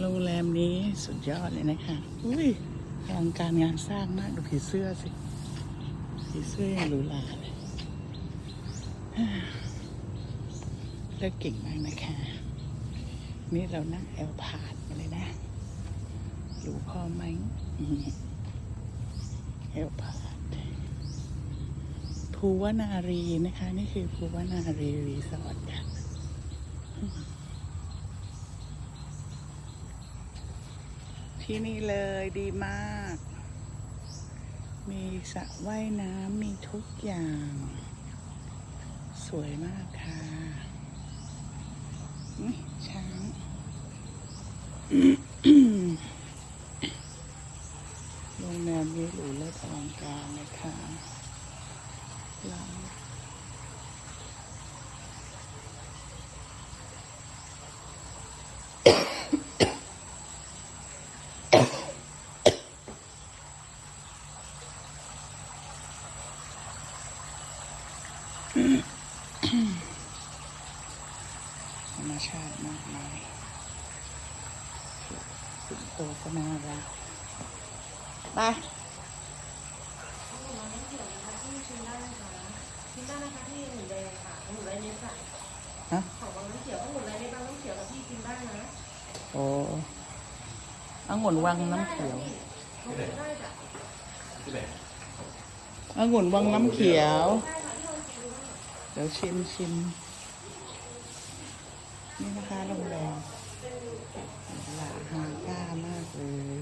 โรงแรมนี้สุดยอดเลยนะคะอุ้ยอลังการงานสร้างมากดูผีเสื้อสิ ผีเสื้อยังหรูหราเลยเลือกเก่งมากนะคะ นี่เรานั่งแอลพาดมาเลยนะหรูพอไหมอืมแอลพาดภูวนารีนะคะ นี่คือภูวนารีรีสอร์ทค่ะ ที่นี่เลยดีมาก มีสระว่ายน้ำมีทุกอย่าง สวยมากค่ะนี่ช้างโรงแรมนี้หรูและอลังการนะคะร้าน ธรรมชาติมากมายสุดโตก็น่ารักไปชิมได้นะคะที่หมูแดงค่ะหมูไรเล็กค่ะฮะของบางน้ำเขียวก็หมูไรเล็กบางน้ำเขียวกับพี่กินได้นะโอ้องุ่นวังน้ำเขียวได้จ้ะองุ่นวังน้ำเขียว เดี๋ยวชิมชิมนี่นะคะโรงแรมหลาฮาก้ามากเลย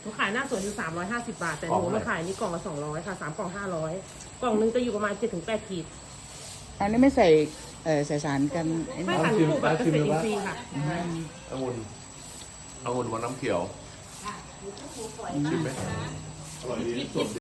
หนูขายหน้าสวนอยู่ 350 บาท แต่หนูมาขายนี่กล่องละ 200 ค่ะ 3 กล่อง 500 กล่องหนึงจะอยู่ประมาณ 7-8ขีด อันนี้ไม่ใส่ เออใส่สารกันไอ้ไม่นี่ค่ะหนูปลูกแบบเกษตรอินทรีย์ค่ะองุ่นองุ่นวังน้ำเขียว ชิมไหมอร่อยดีสด